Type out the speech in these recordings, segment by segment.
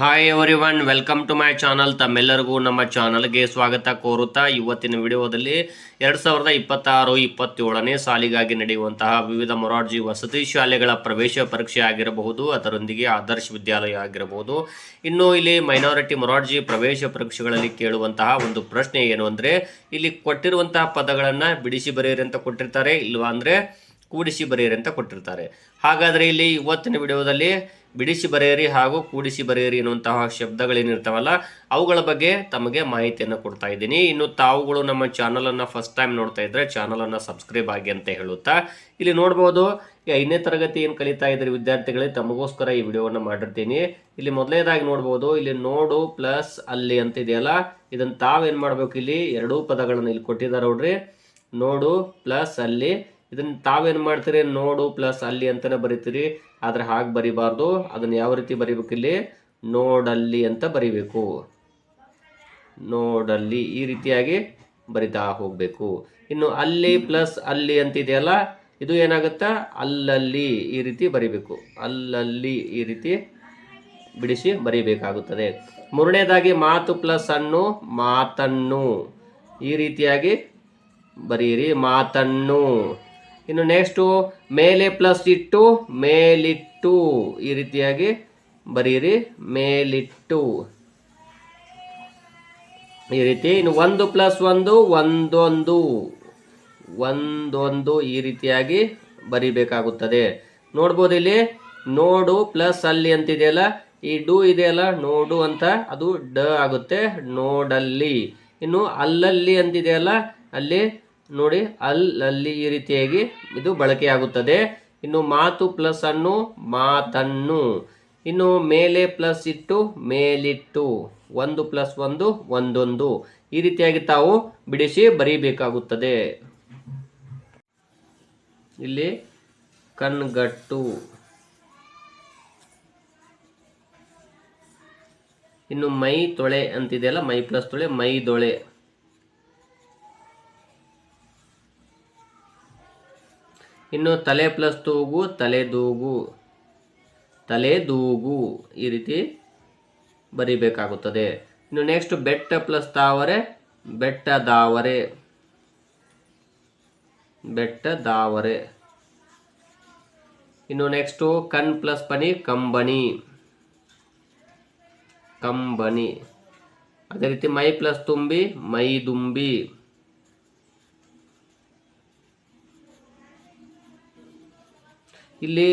Hi everyone welcome to my channel ತಮ್ಮೆಲ್ಲರಿಗೂ ನಮ್ಮ ಚಾನಲ್ಗೆ ಸ್ವಾಗತ ಕೋರುತ್ತಾ ಇವತ್ತಿನ ವಿಡಿಯೋದಲ್ಲಿ ಎರಡು ಸಾವಿರದ ಇಪ್ಪತ್ತಾರು, ಇಪ್ಪತ್ತೇಳನೇ ಸಾಲಿಗಾಗಿ ನಡೆಯುವಂತಹ ವಿವಿಧ ಮೊರಾರ್ಜಿ ವಸತಿ ಶಾಲೆಗಳ ಪ್ರವೇಶ ಪರೀಕ್ಷೆ ಆಗಿರಬಹುದು, ಅದರೊಂದಿಗೆ ಆದರ್ಶ ವಿದ್ಯಾಲಯ ಆಗಿರಬಹುದು. ಇನ್ನು ಇಲ್ಲಿ ಮೈನಾರಿಟಿ ಮೊರಾರ್ಜಿ ಪ್ರವೇಶ ಪರೀಕ್ಷೆಗಳಲ್ಲಿ ಕೇಳುವಂತಹ ಒಂದು ಪ್ರಶ್ನೆ ಏನು ಅಂದರೆ, ಇಲ್ಲಿ ಕೊಟ್ಟಿರುವಂತಹ ಪದಗಳನ್ನು ಬಿಡಿಸಿ ಬರೆಯಿರಿ ಅಂತ ಕೊಟ್ಟಿರ್ತಾರೆ, ಇಲ್ವಾ ಅಂದರೆ ಕೂಡಿಸಿ ಬರೆಯಿರಿ ಅಂತ ಕೊಟ್ಟಿರ್ತಾರೆ. ಹಾಗಾದರೆ ಇಲ್ಲಿ ಇವತ್ತಿನ ವಿಡಿಯೋದಲ್ಲಿ ಬಿಡಿಸಿ ಬರೆಯಿರಿ ಹಾಗೂ ಕೂಡಿಸಿ ಬರೆಯಿರಿ ಎನ್ನುವಂತಹ ಶಬ್ದಗಳೇನಿರ್ತಾವಲ್ಲ, ಅವುಗಳ ಬಗ್ಗೆ ತಮಗೆ ಮಾಹಿತಿಯನ್ನು ಕೊಡ್ತಾ ಇದ್ದೀನಿ. ಇನ್ನು ತಾವುಗಳು ನಮ್ಮ ಚಾನಲನ್ನು ಫಸ್ಟ್ ಟೈಮ್ ನೋಡ್ತಾ ಇದ್ದರೆ ಚಾನಲನ್ನು ಸಬ್ಸ್ಕ್ರೈಬ್ ಆಗಿ ಅಂತ ಹೇಳುತ್ತಾ ಇಲ್ಲಿ ನೋಡ್ಬೋದು. ಈ ಐದನೇ ತರಗತಿ ಏನು ಕಲಿತಾ ಇದ್ದಾರೆ ವಿದ್ಯಾರ್ಥಿಗಳಿಗೆ ತಮಗೋಸ್ಕರ ಈ ವಿಡಿಯೋವನ್ನು ಮಾಡಿರ್ತೀನಿ. ಇಲ್ಲಿ ಮೊದಲನೇದಾಗಿ ನೋಡ್ಬೋದು. ಇಲ್ಲಿ ನೋಡು ಪ್ಲಸ್ ಅಲ್ಲಿ ಅಂತ ಇದೆಯಲ್ಲ ಇದನ್ನು ತಾವೇನು ಮಾಡಬೇಕು ಇಲ್ಲಿ? ಎರಡೂ ಪದಗಳನ್ನು ಇಲ್ಲಿ ಕೊಟ್ಟಿದ್ದಾರೆ ನೋಡ್ರಿ. ನೋಡು ಪ್ಲಸ್ ಅಲ್ಲಿ ಇದನ್ನ ತಾವೇನು ಮಾಡ್ತೀರಿ? ನೋಡು ಪ್ಲಸ್ ಅಲ್ಲಿ ಅಂತಾನೆ ಬರಿತೀರಿ. ಆದರೆ ಹಾಗೆ ಬರಿಬಾರ್ದು. ಅದನ್ನು ಯಾವ ರೀತಿ ಬರಿಬೇಕು ಇಲ್ಲಿ? ನೋಡಲ್ಲಿ ಅಂತ ಬರಿಬೇಕು. ನೋಡಲ್ಲಿ ಈ ರೀತಿಯಾಗಿ ಬರಿತಾ ಹೋಗಬೇಕು. ಇನ್ನು ಅಲ್ಲಿ ಪ್ಲಸ್ ಅಲ್ಲಿ ಅಂತಿದೆಯಲ್ಲ, ಇದು ಏನಾಗುತ್ತಾ? ಅಲ್ಲಲ್ಲಿ ಈ ರೀತಿ ಬರಿಬೇಕು. ಅಲ್ಲಲ್ಲಿ ಈ ರೀತಿ ಬಿಡಿಸಿ ಬರಿಬೇಕಾಗುತ್ತದೆ. ಮೂರನೇದಾಗಿ ಮಾತು ಪ್ಲಸ್ ಅನ್ನು, ಮಾತನ್ನು. ಈ ರೀತಿಯಾಗಿ ಬರೀರಿ, ಮಾತನ್ನು. ಇನ್ನು ನೆಕ್ಸ್ಟು ಮೇಲೆ ಪ್ಲಸ್ ಇಟ್ಟು, ಮೇಲಿಟ್ಟು ಈ ರೀತಿಯಾಗಿ ಬರೀರಿ. ಮೇಲಿಟ್ಟು. ಈ ರೀತಿ ಇನ್ನು ಒಂದು ಪ್ಲಸ್ ಒಂದು, ಒಂದೊಂದು. ಒಂದೊಂದು ಈ ರೀತಿಯಾಗಿ ಬರಿಬೇಕಾಗುತ್ತದೆ. ನೋಡ್ಬೋದು ಇಲ್ಲಿ, ನೋಡು ಪ್ಲಸ್ ಅಲ್ಲಿ ಅಂತಿದೆಯಲ್ಲ, ಈ ಡು ಇದೆಯಲ್ಲ, ನೋಡು ಅಂತ ಅದು ಡ ಆಗುತ್ತೆ, ನೋಡಲ್ಲಿ. ಇನ್ನು ಅಲ್ಲಲ್ಲಿ ಅಂತಿದೆಯಲ್ಲ, ಅಲ್ಲಿ ನೋಡಿ, ಅಲ್ಲಲ್ಲಿ ಈ ರೀತಿಯಾಗಿ ಇದು ಬಳಕೆಯಾಗುತ್ತದೆ. ಇನ್ನು ಮಾತು ಪ್ಲಸ್ ಅನ್ನು ಮಾತನ್ನು. ಇನ್ನು ಮೇಲೆ ಪ್ಲಸ್ ಇಟ್ಟು ಮೇಲಿಟ್ಟು. ಒಂದು ಪ್ಲಸ್ ಒಂದು, ಒಂದೊಂದು. ಈ ರೀತಿಯಾಗಿ ತಾವು ಬಿಡಿಸಿ ಬರೀಬೇಕಾಗುತ್ತದೆ. ಇಲ್ಲಿ ಕಣ್ಗಟ್ಟು. ಇನ್ನು ಮೈ ತೊಳೆ ಅಂತಿದೆಯಲ್ಲ, ಮೈ ಪ್ಲಸ್ ತೊಳೆ, ಮೈ ಇನ್ನು ತಲೆ ಪ್ಲಸ್ ತೂಗು ತಲೆದೂಗು ತಲೆದೂಗು ಈ ರೀತಿ ಬರಿಬೇಕಾಗುತ್ತದೆ. ಇನ್ನು ನೆಕ್ಸ್ಟ್ ಬೆಟ್ಟ ಪ್ಲಸ್ ತಾವರೆ, ಬೆಟ್ಟ ದಾವರೆ. ಬೆಟ್ಟ ದಾವರೆ. ಇನ್ನು ನೆಕ್ಸ್ಟು ಕಣ್ ಪ್ಲಸ್ ಪನಿ, ಕಂಬನಿ. ಕಂಬನಿ. ಅದೇ ರೀತಿ ಮೈ ಪ್ಲಸ್ ತುಂಬಿ, ಮೈ ದುಂಬಿ. ಇಲ್ಲಿ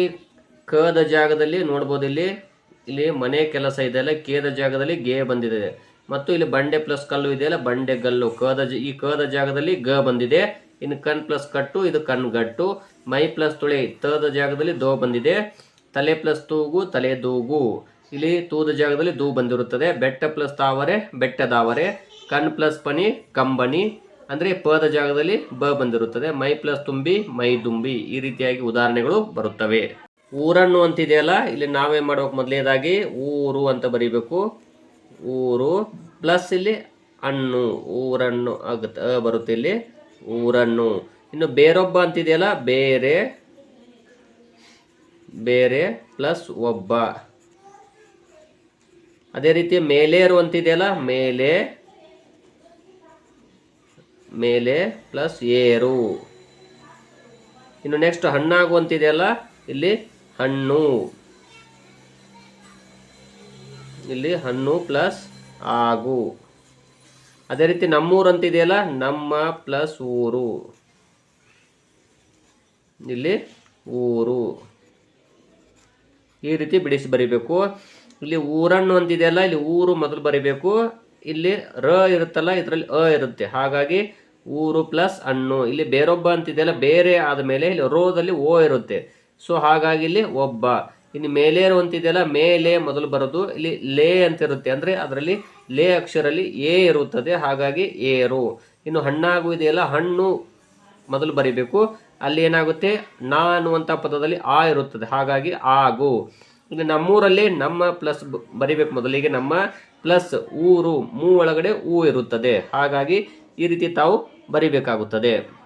ಕದ ಜಾಗದಲ್ಲಿ ನೋಡ್ಬೋದು ಇಲ್ಲಿ ಇಲ್ಲಿ ಮನೆ ಕೆಲಸ ಇದೆ ಅಲ್ಲ, ಕೇದ ಜಾಗದಲ್ಲಿ ಗೇ ಬಂದಿದೆ. ಮತ್ತು ಇಲ್ಲಿ ಬಂಡೆ ಪ್ಲಸ್ ಕಲ್ಲು ಇದೆಯಲ್ಲ ಬಂಡೆ ಗಲ್ಲು. ಕದ ಈ ಕದ ಜಾಗದಲ್ಲಿ ಗ ಬಂದಿದೆ. ಇನ್ನು ಕಣ್ ಪ್ಲಸ್ ಕಟ್ಟು, ಇದು ಕಣ್ಗಟ್ಟು ಮೈ ಪ್ಲಸ್ ತುಳಿ, ತದ ಜಾಗದಲ್ಲಿ ದೋ ಬಂದಿದೆ. ತಲೆ ಪ್ಲಸ್ ತೂಗು, ತಲೆ ದೂಗು. ಇಲ್ಲಿ ತೂದ ಜಾಗದಲ್ಲಿ ದೂ ಬಂದಿರುತ್ತದೆ. ಬೆಟ್ಟ ಪ್ಲಸ್ ತಾವರೆ, ಬೆಟ್ಟದಾವರೆ. ಕಣ್ ಪ್ಲಸ್ ಪನಿ, ಕಂಬನಿ. ಅಂದರೆ ಪದ ಜಾಗದಲ್ಲಿ ಬ ಬಂದಿರುತ್ತದೆ. ಮೈ ಪ್ಲಸ್ ತುಂಬಿ, ಮೈ ದುಂಬಿ ಈ ರೀತಿಯಾಗಿ ಉದಾಹರಣೆಗಳು ಬರುತ್ತವೆ. ಊರನ್ನು ಅಂತಿದೆಯಲ್ಲ, ಇಲ್ಲಿ ನಾವೇ ಮಾಡ್ಬೇಕು ಮೊದಲನೇದಾಗಿ? ಊರು ಅಂತ ಬರೀಬೇಕು. ಊರು ಪ್ಲಸ್ ಇಲ್ಲಿ ಹಣ್ಣು ಊರನ್ನು ಆಗುತ್ತೆ ಬರುತ್ತೆ ಇಲ್ಲಿ. ಊರನ್ನು. ಇನ್ನು ಬೇರೊಬ್ಬ ಅಂತಿದೆಯಲ್ಲ, ಬೇರೆ ಬೇರೆ ಪ್ಲಸ್ ಒಬ್ಬ. ಅದೇ ರೀತಿ ಮೇಲೇರು ಅಂತಿದೆಯಲ್ಲ, ಮೇಲೆ ಮೇಲೆ ಪ್ಲಸ್ ಏರು. ಇನ್ನು ನೆಕ್ಸ್ಟ್ ಹಣ್ಣಾಗುವಂತಿದೆಯಲ್ಲ? ಇಲ್ಲಿ ಹಣ್ಣು. ಇಲ್ಲಿ ಹಣ್ಣು ಪ್ಲಸ್ ಆಗು. ಅದೇ ರೀತಿ ನಮ್ಮೂರು ಅಂತಿದೆಯಲ್ಲ ನಮ್ಮ ಪ್ಲಸ್ ಊರು. ಇಲ್ಲಿ ಊರು. ಈ ರೀತಿ ಬಿಡಿಸಿ ಬರಿಬೇಕು. ಇಲ್ಲಿ ಊರಣ್ಣು ಅಂತಿದೆಯಲ್ಲ? ಇಲ್ಲಿ ಊರು ಮೊದಲು ಬರಿಬೇಕು. ಇಲ್ಲಿ ರ ಇರುತ್ತಲ್ಲ? ಇದರಲ್ಲಿ ಅ ಇರುತ್ತೆ. ಹಾಗಾಗಿ ಊರು ಪ್ಲಸ್ ಹಣ್ಣು. ಇಲ್ಲಿ ಬೇರೊಬ್ಬ ಅಂತಿದೆಯಲ್ಲ, ಬೇರೆ ಆದ ಮೇಲೆ ಇಲ್ಲಿ ರೋದಲ್ಲಿ ಓ ಇರುತ್ತೆ. ಸೊ ಹಾಗಾಗಿ ಇಲ್ಲಿ ಒಬ್ಬ. ಇನ್ನು ಮೇಲೇರು ಅಂತಿದೆಯಲ್ಲ, ಮೇಲೆ ಮೊದಲು ಬರೋದು ಇಲ್ಲಿ ಲೇ ಅಂತ ಇರುತ್ತೆ ಅಂದರೆ ಅದರಲ್ಲಿ ಲೇ ಅಕ್ಷರಲ್ಲಿ ಎ ಇರುತ್ತದೆ, ಹಾಗಾಗಿ ಏರು ಇನ್ನು ಹಣ್ಣಾಗು ಇದೆಯಲ್ಲ, ಹಣ್ಣು ಮೊದಲು ಬರಿಬೇಕು. ಅಲ್ಲಿ ಏನಾಗುತ್ತೆ? ನಾ ಅನ್ನುವಂಥ ಪದದಲ್ಲಿ ಆ ಇರುತ್ತದೆ, ಹಾಗಾಗಿ ಆಗು. ಇನ್ನು ನಮ್ಮೂರಲ್ಲಿ ನಮ್ಮ ಪ್ಲಸ್ ಬರಿಬೇಕು ಮೊದಲಿಗೆ ನಮ್ಮ ಪ್ಲಸ್ ಊರು, ಮೂ ಒಳಗಡೆ ಊ ಇರುತ್ತದೆ. ಹಾಗಾಗಿ ಈ ರೀತಿ ತಾವು ಬರಿಬೇಕಾಗುತ್ತದೆ.